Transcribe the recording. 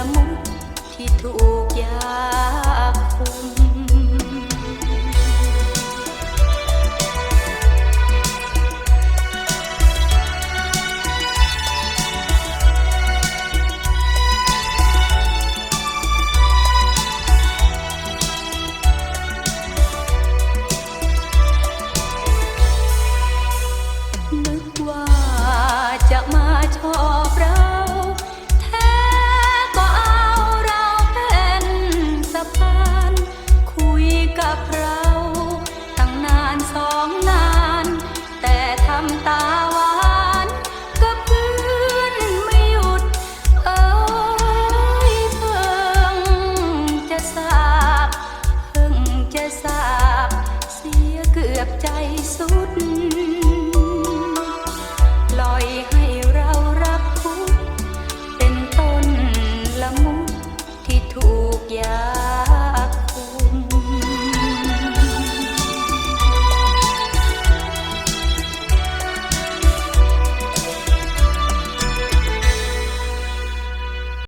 ละมุดที่ถูกยาคุม ตาหวานกัพื่นไม่หยุด เอ้เพิ่งจะทาบเพิ่งจะทาบ เสียเกือบใจสุดลอยให้เรารับทุกเป็นต้นละมุดที่ถูกยา